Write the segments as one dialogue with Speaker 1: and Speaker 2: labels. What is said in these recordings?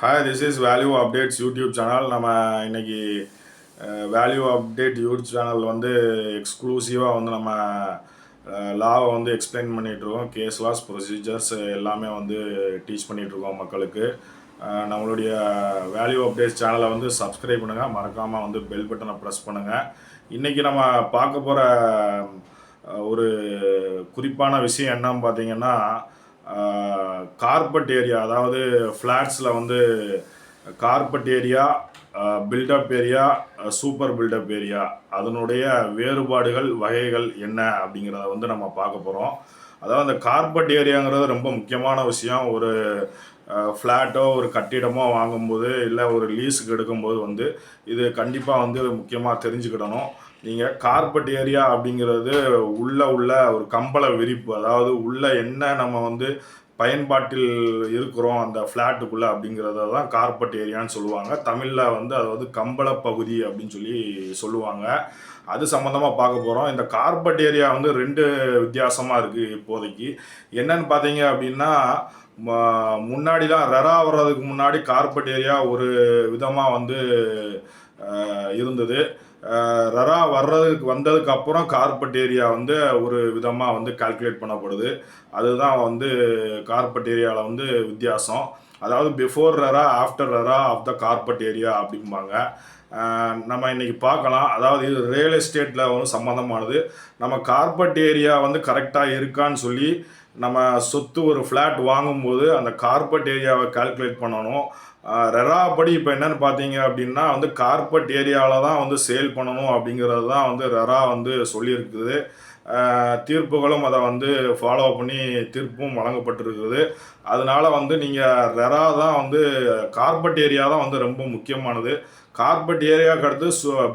Speaker 1: Hi this is value updates YouTube channel நம்ம இன்னைக்கு value update YouTube channel வந்து எக்ஸ்க்ளூசிவாக வந்து நம்ம லாவை வந்து எக்ஸ்பிளைன் பண்ணிகிட்ருக்கோம் கேஸ் லாஸ் ப்ரொசீஜர்ஸ் எல்லாமே வந்து டீச் பண்ணிகிட்ருக்கோம் மக்களுக்கு. நம்மளுடைய வேல்யூ அப்டேட்ஸ் சேனலை வந்து சப்ஸ்கிரைப் பண்ணுங்கள் மறக்காமல் வந்து பெல் பட்டனை ப்ரெஸ் பண்ணுங்கள் இன்றைக்கி நம்ம பார்க்க போகிற ஒரு குறிப்பான விஷயம் என்னன்னு பார்த்தீங்கன்னா கார்பெட் ஏரியா அதாவது ஃப்ளாட்ஸில் வந்து carpet area built up area super built up area அதனுடைய வேறுபாடுகள் வகைகள் என்ன அப்படிங்கிறத வந்து நம்ம பார்க்க போகிறோம் அதாவது அந்த கார்பெட் ஏரியாங்கிறது ரொம்ப முக்கியமான விஷயம். ஒரு ஃப்ளாட்டோ ஒரு கட்டிடமோ வாங்கும்போது இல்லை ஒரு லீஸுக்கு எடுக்கும்போது வந்து இது கண்டிப்பாக வந்து முக்கியமாக தெரிஞ்சுக்கிடணும். நீங்கள் கார்பெட் ஏரியா அப்படிங்கிறது உள்ள உள்ள ஒரு கம்பள விரிப்பு அதாவது உள்ள என்ன நம்ம வந்து பயன்பாட்டில் இருக்கிறோம் அந்த ஃப்ளாட்டுக்குள்ளே அப்படிங்கிறத தான் கார்பெட் ஏரியான்னு சொல்லுவாங்க. தமிழில் வந்து அது வந்து கம்பள பகுதி அப்படின்னு சொல்லி சொல்லுவாங்க. அது சம்மந்தமாக பார்க்க போகிறோம் இந்த கார்பெட் ஏரியா வந்து ரெண்டு வித்தியாசமாக இருக்குது இப்போதைக்கு. என்னன்னு பார்த்தீங்க அப்படின்னா முன்னாடிலாம் ரெரா வர்றதுக்கு முன்னாடி கார்பெட் ஏரியா ஒரு விதமாக வந்து இருந்தது. ரரா வர்றதுக்கு வந்ததுக்கு அப்புறம் கார்பெட் ஏரியா வந்து ஒரு விதமாக வந்து கால்குலேட் பண்ணப்படுது. அதுதான் வந்து கார்பெட் ஏரியாவில் வந்து வித்தியாசம். அதாவது before RERA after RERA of the carpet area அப்படிம்பாங்க. நம்ம இன்னைக்கு பார்க்கலாம். அதாவது இது ரியல் எஸ்டேட்டில் வந்து சம்மந்தமானது நம்ம கார்பெட் ஏரியா வந்து கரெக்டாக இருக்கான்னு சொல்லி நம்ம சொத்து ஒரு ஃப்ளாட் வாங்கும்போது அந்த கார்பெட் ஏரியாவை கால்குலேட் பண்ணணும். ரெரா படி இப்போ என்னன்னு பார்த்தீங்க அப்படின்னா வந்து கார்பெட் ஏரியாவில் தான் வந்து சேல் பண்ணணும் அப்படிங்கிறது தான் வந்து ரெரா வந்து சொல்லியிருக்குது. தீர்ப்புகளும் அதை வந்து ஃபாலோ பண்ணி தீர்ப்பும் வழங்கப்பட்டிருக்குது. அதனால வந்து நீங்கள் ரெரா தான் வந்து கார்பெட் ஏரியா தான் வந்து ரொம்ப முக்கியமானது. கார்பெட் ஏரியாவுக்கு அடுத்து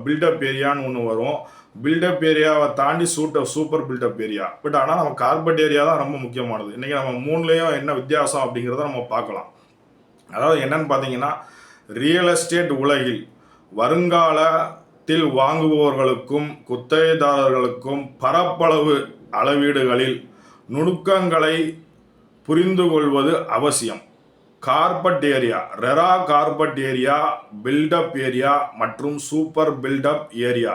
Speaker 1: பில்டப் ஏரியான்னு ஒன்று வரும். பில்டப் ஏரியாவை தாண்டி சூட்ட சூப்பர் பில்டப் ஏரியா பட் ஆனால் நம்ம கார்பெட் ஏரியா தான் ரொம்ப முக்கியமானது. இன்றைக்கி நம்ம மூணுலேயும் என்ன வித்தியாசம் அப்படிங்கிறத நம்ம பார்க்கலாம். அதாவது என்னன்னு பார்த்தீங்கன்னா ரியல் எஸ்டேட் உலகில் வருங்காலத்தில் வாங்குபவர்களுக்கும் குத்தகைதாரர்களுக்கும் பரப்பளவு அளவீடுகளில் நுணுக்கங்களை புரிந்து கொள்வது அவசியம். Carpet area RERA carpet area built up area மற்றும் சூப்பர் பில்டப் ஏரியா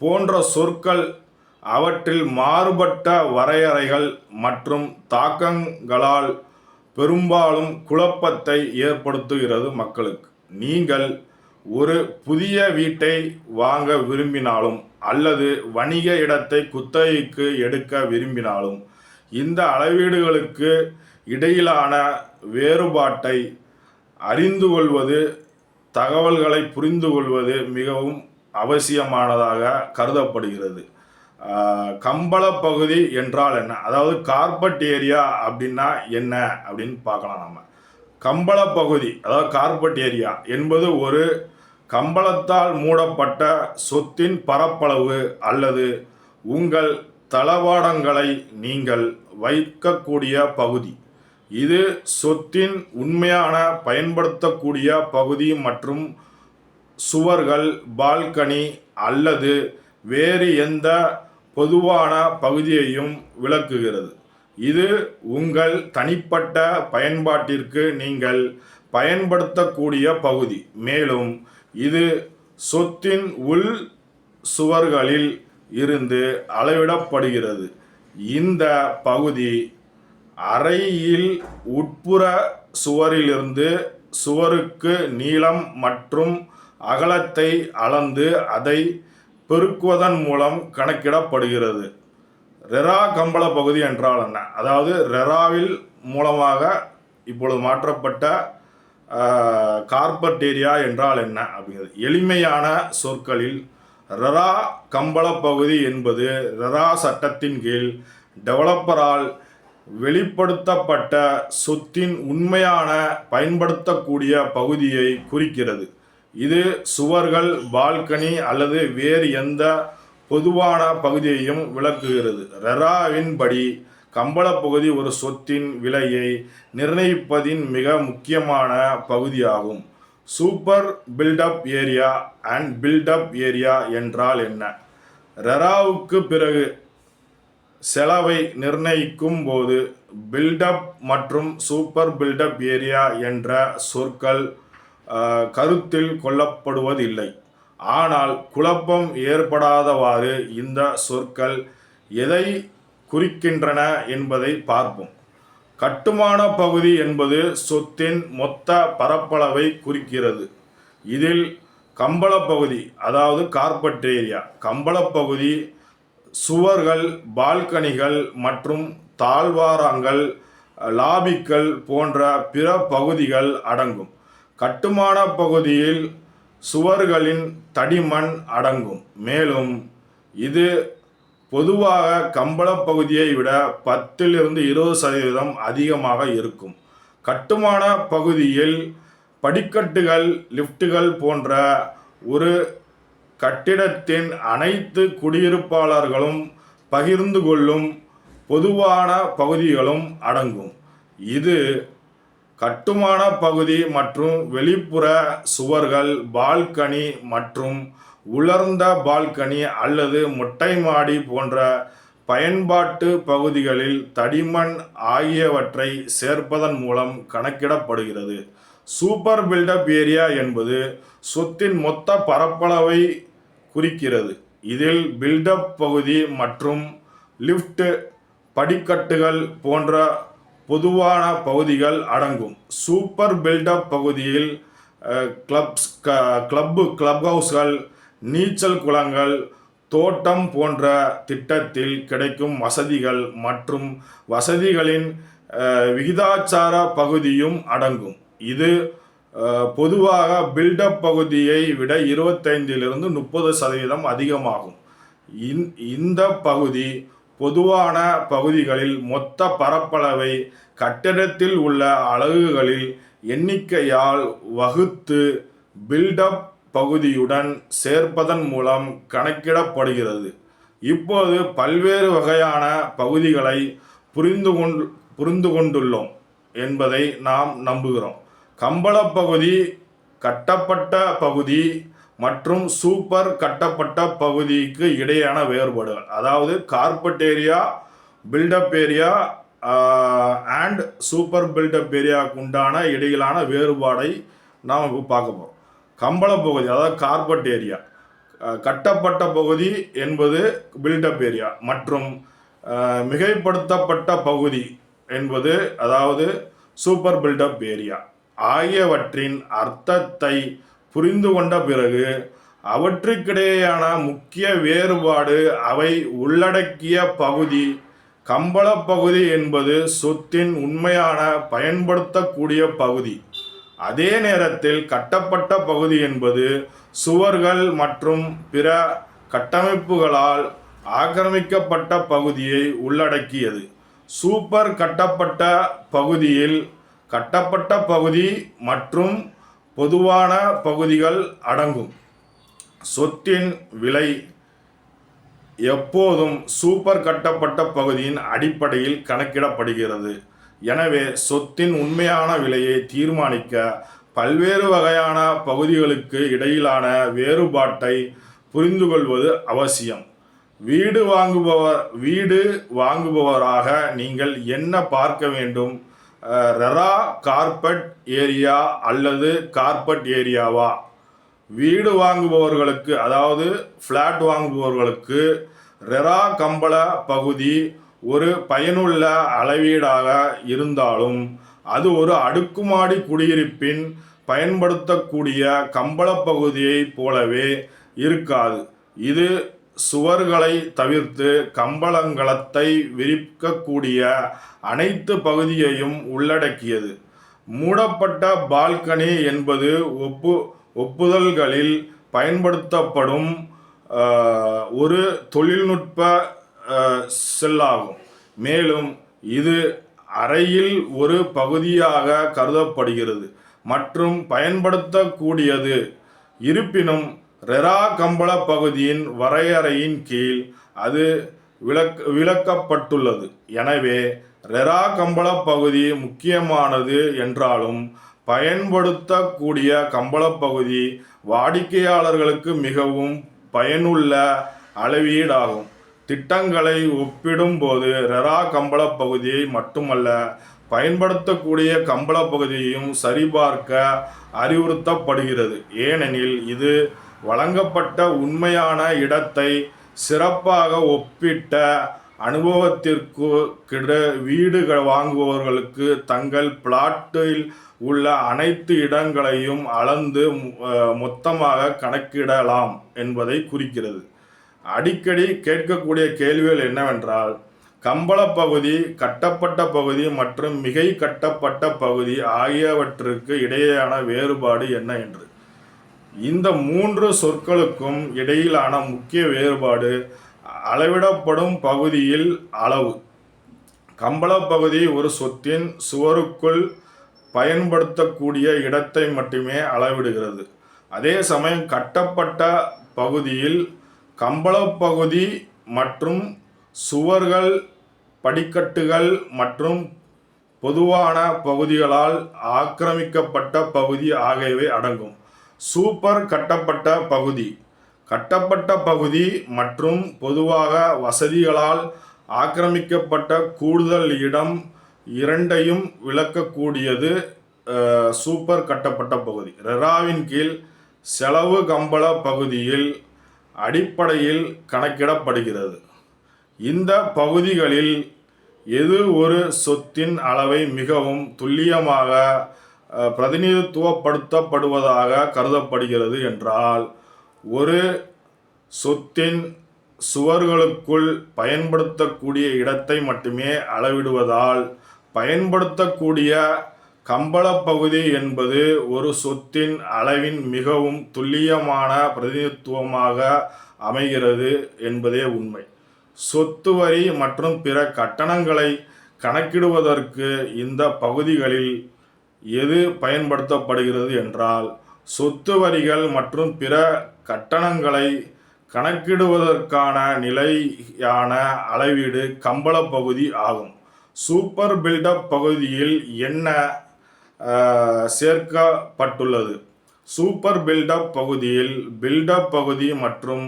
Speaker 1: போன்ற சொற்கள் அவற்றில் மாறுபட்ட வரையறைகள் மற்றும் தாக்கங்களால் பெரும்பாலும் குழப்பத்தை ஏற்படுத்துகிறது மக்களுக்கு. நீங்கள் ஒரு புதிய வீட்டை வாங்க விரும்பினாலும் அல்லது வணிக இடத்தை குத்தகைக்கு எடுக்க விரும்பினாலும் இந்த அளவீடுகளுக்கு இடையிலான வேறுபாட்டை அறிந்து கொள்வது தகவல்களை புரிந்து கொள்வது மிகவும் அவசியமானதாக கருதப்படுகிறது. கம்பள பகுதி என்றால் என்ன? அதாவது கார்பெட் ஏரியா அப்படின்னா என்ன அப்படின்னு பார்க்கலாம் நம்ம. கம்பள பகுதி அதாவது கார்பெட் ஏரியா என்பது ஒரு கம்பளத்தால் மூடப்பட்ட சொத்தின் பரப்பளவு அல்லது உங்கள் தளவாடங்களை நீங்கள் வைக்கக்கூடிய பகுதி. இது சொத்தின் உண்மையான பயன்படுத்தக்கூடிய பகுதி மற்றும் சுவர்கள் பால்கனி அல்லது வேறு எந்த பொதுவான பகுதியையும் விளக்குகிறது. இது உங்கள் தனிப்பட்ட பயன்பாட்டிற்கு நீங்கள் பயன்படுத்தக்கூடிய பகுதி. மேலும் இது சொத்தின் உள் சுவர்களில் இருந்து அளவிடப்படுகிறது. இந்த பகுதி அறையில் உட்புற சுவரிலிருந்து சுவருக்கு நீளம் மற்றும் அகலத்தை அளந்து அதை பெருக்குவதன் மூலம் கணக்கிடப்படுகிறது. ரெரா கம்பள பகுதி என்றால் என்ன? அதாவது ரெராவில் மூலமாக இப்பொழுது மாற்றப்பட்ட கார்பட் ஏரியா என்றால் என்ன? அப்படிங்கிறது. எளிமையான சொற்களில் ரெரா கம்பள பகுதி என்பது ரெரா சட்டத்தின் கீழ் டெவலப்பரால் வெளிப்படுத்தப்பட்ட சொத்தின் உண்மையான பயன்படுத்தக்கூடிய பகுதியை குறிக்கிறது. இது சுவர்கள் பால்கனி அல்லது வேறு எந்த பொதுவான பகுதியையும் விளக்குகிறது. ரெராவின் படி கம்பளப்பகுதி ஒரு சொத்தின் விலையை நிர்ணயிப்பதின் மிக முக்கியமான பகுதியாகும். Super built up area and built up area என்றால் என்ன? ரெராவுக்கு பிறகு செலவை நிர்ணயிக்கும் போது பில்டப் மற்றும் சூப்பர் பில்டப் ஏரியா என்ற சொற்கள் கருத்தில் கொள்ளப்படுவதில்லை. ஆனால் குழப்பம் ஏற்படாதவாறு இந்த சொற்கள் எதை குறிக்கின்றன என்பதை பார்ப்போம். கட்டுமான பகுதி என்பது சொத்தின் மொத்த பரப்பளவை குறிக்கிறது. இதில் கம்பளப்பகுதி அதாவது கார்பெட் ஏரியா கம்பளப்பகுதி சுவர்கள் பால்கனிகள் மற்றும் தாழ்வாரங்கள் லாபிக்கள் போன்ற பிற பகுதிகள் அடங்கும். கட்டுமான பகுதியில் சுவர்களின் தடிமண் அடங்கும். மேலும் இது பொதுவாக கம்பளப் பகுதியை விட பத்திலிருந்து இருபது சதவீதம் அதிகமாக இருக்கும். கட்டுமான பகுதியில் படிக்கட்டுகள் லிஃப்ட்டுகள் போன்ற ஒரு கட்டிடத்தின் அனைத்து குடியிருப்பாளர்களும் பகிர்ந்து கொள்ளும் பொதுவான பகுதிகளும் அடங்கும். இது கட்டுமான பகுதி மற்றும் வெளிப்புற சுவர்கள் பால்கனி மற்றும் உலர்ந்த பால்கனி அல்லது மொட்டை மாடி போன்ற பயன்பாட்டு பகுதிகளில் தடிமண் ஆகியவற்றை சேர்ப்பதன் மூலம் கணக்கிடப்படுகிறது. சூப்பர் பில்டப் ஏரியா என்பது சொத்தின் மொத்த பரப்பளவை குறிக்கிறது. இதில் பில்டப் பகுதி மற்றும் லிஃப்ட் படிக்கட்டுகள் போன்ற பொதுவான பகுதிகள் அடங்கும். சூப்பர் பில்டப் பகுதியில் கிளப்ஸ் க கிளப்பு கிளப் ஹவுஸ்கள் நீச்சல் குளங்கள் தோட்டம் போன்ற திட்டத்தில் கிடைக்கும் வசதிகள் மற்றும் வசதிகளின் விகிதாச்சார பகுதியும் அடங்கும். இது பொதுவாக பில்டப் பகுதியை விட இருபத்தைந்திலிருந்து முப்பது சதவீதம் அதிகமாகும். இந்த பகுதி பொதுவான பகுதிகளில் மொத்த பரப்பளவை கட்டிடத்தில் உள்ள அலகுகளில் எண்ணிக்கையால் வகுத்து பில்டப் பகுதியுடன் சேர்ப்பதன் மூலம் கணக்கிடப்படுகிறது. இப்போது பல்வேறு வகையான பகுதிகளை புரிந்து கொண்டு புரிந்து கொண்டுள்ளோம் என்பதை நாம் நம்புகிறோம். கம்பளப்பகுதி கட்டப்பட்ட பகுதி மற்றும் சூப்பர் கட்டப்பட்ட பகுதிக்கு இடையான வேறுபாடுகள். அதாவது carpet area built up area and super built up ஏரியாவுக்கு உண்டான இடையிலான வேறுபாடை நாம் இப்போ பார்க்க போகிறோம் கம்பள பகுதி அதாவது கார்பெட் ஏரியா கட்டப்பட்ட பகுதி என்பது பில்டப் ஏரியா மற்றும் மிகைப்படுத்தப்பட்ட பகுதி என்பது அதாவது சூப்பர் பில்டப் ஏரியா ஆகியவற்றின் அர்த்தத்தை புரிந்து கொண்ட பிறகு அவற்றுக்கிடையேயான முக்கிய வேறுபாடு அவை உள்ளடக்கிய பகுதி. கம்பள பகுதி என்பது சொத்தின் உண்மையான பயன்படுத்தக்கூடிய பகுதி. அதே நேரத்தில் கட்டப்பட்ட பகுதி என்பது சுவர்கள் மற்றும் பிற கட்டமைப்புகளால் ஆக்கிரமிக்கப்பட்ட பகுதியை உள்ளடக்கியது. சூப்பர் கட்டப்பட்ட பகுதியில் கட்டப்பட்ட பகுதி மற்றும் பொதுவான பகுதிகள் அடங்கும். சொத்தின் விலை எப்போதும் சூப்பர் கட்டப்பட்ட பகுதியின் அடிப்படையில் கணக்கிடப்படுகிறது. எனவே சொத்தின் உண்மையான விலையை தீர்மானிக்க பல்வேறு வகையான பகுதிகளுக்கு இடையிலான வேறுபாட்டை புரிந்து கொள்வது அவசியம். வீடு வாங்குபவர் வீடு வாங்குபவராக நீங்கள் என்ன பார்க்க வேண்டும்? ரெரா கார்பெட் ஏரியா அல்லது கார்பெட் ஏரியாவா? வீடு வாங்குபவர்களுக்கு அதாவது ஃப்ளாட் வாங்குபவர்களுக்கு ரெரா கம்பள பகுதி ஒரு பயனுள்ள அளவீடாக இருந்தாலும் அது ஒரு அடுக்குமாடி குடியிருப்பின் பயன்படுத்தக்கூடிய கம்பள பகுதியைப் போலவே இருக்காது. இது சுவர்களை தவிர்த்து கம்பளங்களத்தை விரிக்கக்கூடிய அனைத்து பகுதியையும் உள்ளடக்கியது. மூடப்பட்ட பால்கனி என்பது ஒப்பு ஒப்புதல்களில் பயன்படுத்தப்படும் ஒரு தொழில்நுட்ப செல்லாகும். மேலும் இது அறையில் ஒரு பகுதியாக கருதப்படுகிறது மற்றும் பயன்படுத்தக்கூடியது. இருப்பினும் ரெரா கம்பள பகுதியின் வரையறையின் கீழ் அது விளக் விளக்கப்பட்டுள்ளது. எனவே ரெரா கம்பள பகுதி முக்கியமானது என்றாலும் பயன்படுத்தக்கூடிய கம்பள பகுதி வாடிக்கையாளர்களுக்கு மிகவும் பயனுள்ள அளவீடாகும். திட்டங்களை ஒப்பிடும்போது ரெரா கம்பள பகுதியை மட்டுமல்ல பயன்படுத்தக்கூடிய கம்பள பகுதியையும் சரிபார்க்க அறிவுறுத்தப்படுகிறது. ஏனெனில் இது வழங்கப்பட்ட உண்மையான இடத்தை சிறப்பாக ஒப்பிட்ட அனுபவத்திற்கு கிட வீடுகள் வாங்குபவர்களுக்கு தங்கள் பிளாட்டில் உள்ள அனைத்து இடங்களையும் அளந்து மொத்தமாக கணக்கிடலாம் என்பதை குறிக்கிறது. அடிக்கடி கேட்கக்கூடிய கேள்விகள் என்னவென்றால் கம்பள பகுதி கட்டப்பட்ட பகுதி மற்றும் மிகை கட்டப்பட்ட பகுதி ஆகியவற்றுக்கு இடையேயான வேறுபாடு என்ன என்று. இந்த மூன்று சொற்களுக்கும் இடையிலான முக்கிய வேறுபாடு அளவிடப்படும் பகுதியில் அளவு. கம்பள பகுதி ஒரு சொத்தின் சுவருக்குள் பயன்படுத்தக்கூடிய இடத்தை மட்டுமே அளவிடுகிறது. அதே சமயம் கட்டப்பட்ட பகுதியில் கம்பளப்பகுதி மற்றும் சுவர்கள் படிக்கட்டுகள் மற்றும் பொதுவான பகுதிகளால் ஆக்கிரமிக்கப்பட்ட பகுதி ஆகியவை அடங்கும். சூப்பர் கட்டப்பட்ட பகுதி. கட்டப்பட்ட பகுதி மற்றும் பொதுவாக வசதிகளால் ஆக்கிரமிக்கப்பட்ட கூடுதல் இடம் இரண்டையும் விளக்கக்கூடியது சூப்பர் கட்டப்பட்ட பகுதி. ரெராவின் கீழ் செலவு கம்பள பகுதியில் அடிப்படையில் கணக்கிடப்படுகிறது. இந்த பகுதிகளில் எது ஒரு சொத்தின் அளவை மிகவும் துல்லியமாக பிரதிநிதித்துவப்படுத்தப்படுவதாக கருதப்படுகிறது என்றால் ஒரு சொத்தின் சுவர்களுக்குள் பயன்படுத்தக்கூடிய இடத்தை மட்டுமே அளவிடுவதால் பயன்படுத்தக்கூடிய கம்பளப்பகுதி என்பது ஒரு சொத்தின் அளவின் மிகவும் துல்லியமான பிரதிநிதித்துவமாக அமைகிறது என்பதே உண்மை. சொத்து வரி மற்றும் பிற கட்டணங்களை கணக்கிடுவதற்கு இந்த பகுதிகளில் எது பயன்படுத்தப்படுகிறது என்றால் சொத்து வரிகள் மற்றும் பிற கட்டணங்களை கணக்கிடுவதற்கான நிலையான அளவீடு கம்பள பகுதி ஆகும். சூப்பர் பில்டப் பகுதியில் என்ன அஹ், சேர்க்கப்பட்டுள்ளது? சூப்பர் பில்டப் பகுதியில் பில்டப் பகுதி மற்றும்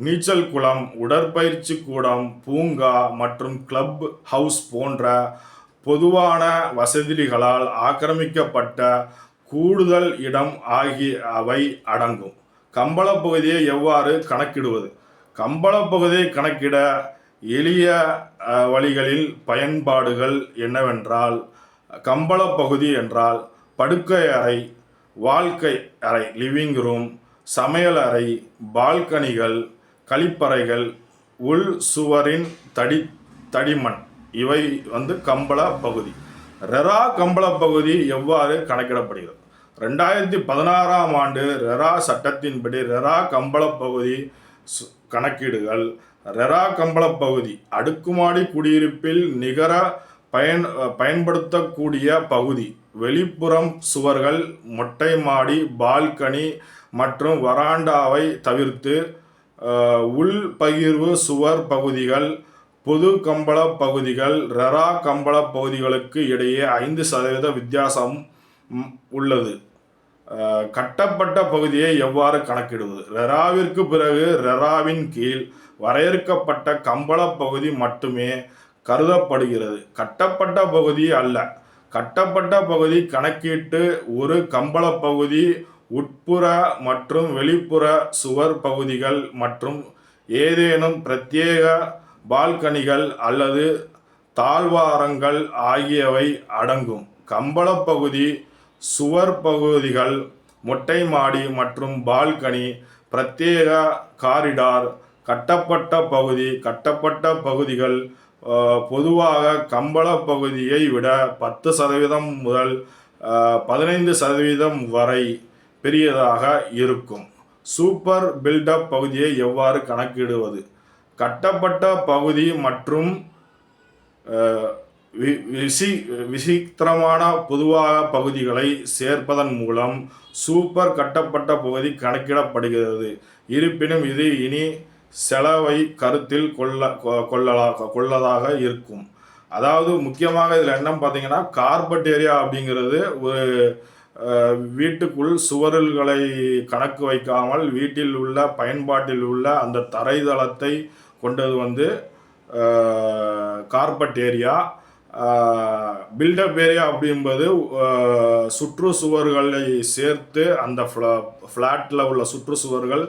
Speaker 1: நீச்சல் குளம் உடற்பயிற்சி கூடம் பூங்கா மற்றும் கிளப் ஹவுஸ் போன்ற பொதுவான வசதிகளால் ஆக்கிரமிக்கப்பட்ட கூடுதல் இடம் ஆகியவை அடங்கும். கம்பள பகுதியை எவ்வாறு கணக்கிடுவது? கம்பள பகுதியை கணக்கிட எளிய வழிகளில் பயன்பாடுகள் என்னவென்றால் கம்பள பகுதி என்றால் படுக்கை அறை வாழ்க்கை அறை லிவிங் ரூம் சமையல் அறை பால்கனிகள் கழிப்பறைகள் உள் சுவரின் தடி தடிமண் இவை வந்து கம்பள பகுதி. ரெரா கம்பள பகுதி எவ்வாறு கணக்கிடப்படுகிறது? ரெண்டாயிரத்தி பதினாறாம் ஆண்டு ரெரா சட்டத்தின்படி ரெரா கம்பள பகுதி சு- கணக்கீடுகள். ரெரா கம்பள பகுதி அடுக்குமாடி குடியிருப்பில் நிகர பயன் பயன்படுத்தக்கூடிய பகுதி. வெளிப்புறம் சுவர்கள் மொட்டை மாடி பால்கனி மற்றும் வராண்டாவை தவிர்த்து உள்பகிர்வு உள் பகிர்வு சுவர் பகுதிகள் பொது கம்பள பகுதிகள் ரெரா கம்பள பகுதிகளுக்கு இடையே ஐந்து சதவீத வித்தியாசம் உள்ளது. கட்டப்பட்ட பகுதியை எவ்வாறு கணக்கிடுவது? ரெராவிற்கு பிறகு ரெராவின் கீழ் வரையறுக்கப்பட்ட கம்பள பகுதி மட்டுமே கருதப்படுகிறது. கட்டப்பட்ட பகுதி அல்ல. கட்டப்பட்ட பகுதி கணக்கீட்டு ஒரு கம்பள பகுதி உட்புற மற்றும் வெளிப்புற சுவர் பகுதிகள் மற்றும் ஏதேனும் பிரத்யேக பால்கனிகள் அல்லது தாழ்வாரங்கள் ஆகியவை அடங்கும். கம்பளப்பகுதி சுவர் பகுதிகள் மொட்டை மாடி மற்றும் பால்கனி பிரத்யேக காரிடார் கட்டப்பட்ட பகுதி கட்டப்பட்ட பகுதிகள் பொதுவாக கம்பள பகுதியை விட பத்து சதவீதம் முதல் பதினைந்து சதவீதம் வரை பெரியதாக இருக்கும். சூப்பர் பில்டப் பகுதியை எவ்வாறு கணக்கிடுவது? கட்டப்பட்ட பகுதி மற்றும் வி- விசி விசித்திரமான பொதுவாக பகுதிகளை சேர்ப்பதன் மூலம் சூப்பர் கட்டப்பட்ட பகுதி கணக்கிடப்படுகிறது. இருப்பினும் இது இனி செலவை கருத்தில் கொள்ள கொ- கொள்ளலா கொள்ளதாக இருக்கும். அதாவது முக்கியமாக இதில் என்ன பார்த்தீங்கன்னா கார்பெட் ஏரியா அப்படிங்கிறது ஒரு வீட்டுக்குள் சுவரல்களை கணக்கு வைக்காமல் வீட்டில் உள்ள பயன்பாட்டில் உள்ள அந்த தரைதளத்தை கொண்டது வந்து carpet area built up area அப்படின்பது சுற்றுச்சுவர்களை சேர்த்து அந்த ஃப்ளாட்டில் உள்ள சுற்றுச்சுவர்கள்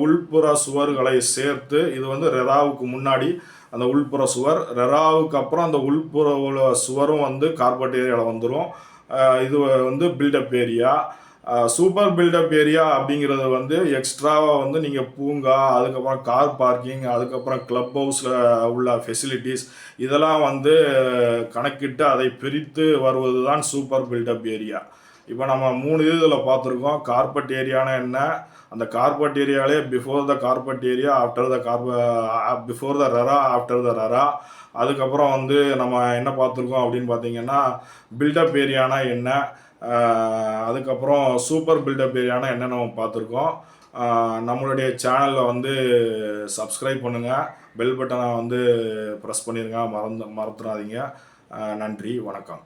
Speaker 1: உள்புற சுவர்களை சேர்த்து இது வந்து ரெராவுக்கு முன்னாடி அந்த உள்புற சுவர் ரெராவுக்கு அப்புறம் அந்த உள்புற உள்ள சுவரும் வந்து கார்பட் ஏரியாவில் வந்துடும் இது வந்து built up area super built up area அப்படிங்கிறது வந்து எக்ஸ்ட்ராவாக வந்து நீங்கள் பூங்கா அதுக்கப்புறம் கார் பார்க்கிங் அதுக்கப்புறம் கிளப் ஹவுஸில் உள்ள ஃபெசிலிட்டிஸ் இதெல்லாம் வந்து கணக்கிட்டு அதை பிரித்து வருவது தான் சூப்பர் பில்டப் ஏரியா இப்போ நம்ம மூணு இதில் பார்த்துருக்கோம். கார்பெட் ஏரியானா என்ன? அந்த carpet ஏரியாலே before the carpet area after the carpet before the RERA after the RERA அதுக்கப்புறம் வந்து நம்ம என்ன பார்த்துருக்கோம் அப்படின்னு பார்த்தீங்கன்னா பில்டப் ஏரியானா என்ன? அதுக்கப்புறம் சூப்பர் பில்டப் ஏரியானா என்னென்ன பார்த்துருக்கோம். நம்மளுடைய சேனலில் வந்து சப்ஸ்கிரைப் பண்ணுங்கள் பெல் பட்டனை வந்து ப்ரெஸ் பண்ணிடுங்க மறந்து மறந்துடாதீங்க. நன்றி. வணக்கம்.